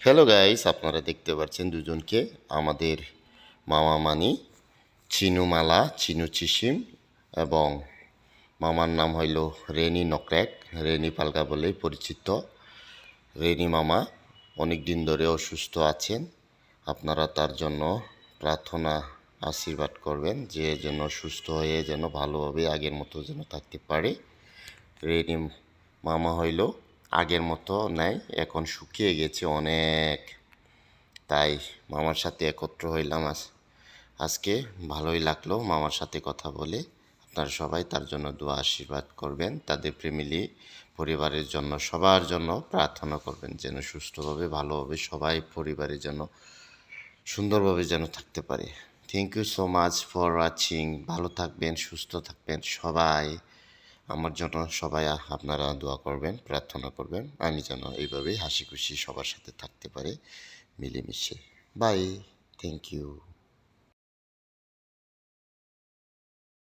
Hello guys আপনারা দেখতে পাচ্ছেন দুজনকে। আমাদের মামা মানি চিনুমালা চিনু চিসিম এবং মামার নাম হইল রেনি নকরেক, রেনি পালকা বলেই পরিচিত। রেনি মামা অনেক দিন ধরে অসুস্থ আছেন। আপনারা তার জন্য প্রার্থনা আশীর্বাদ করবেন যে যেন সুস্থ হয়ে যেন ভালোভাবে আগের মতো যেন থাকতে পারে। রেনি মামা হইল আগের মতো নাই, এখন শুকিয়ে গেছে অনেক। তাই মামার সাথে একত্র হইলাম আজ। আজকে ভালোই লাগল মামার সাথে কথা বলে। আপনারা সবাই তার জন্য দোয়া আশীর্বাদ করবেন, তাদের ফ্যামিলি পরিবারের জন্য, সবার জন্য প্রার্থনা করবেন যেন সুস্থভাবে, ভালোভাবে সবাই পরিবারের জন্য সুন্দরভাবে যেন থাকতে পারে। Thank you so much for watching ভালো থাকবেন, সুস্থ থাকবেন সবাই। আমার জন্য সবাই আপনারা দোয়া করবেন, প্রার্থনা করবেন। আমি যেন এইভাবেই হাসি খুশি সবার সাথে থাকতে পারি, মিলেমিশে। Bye thank you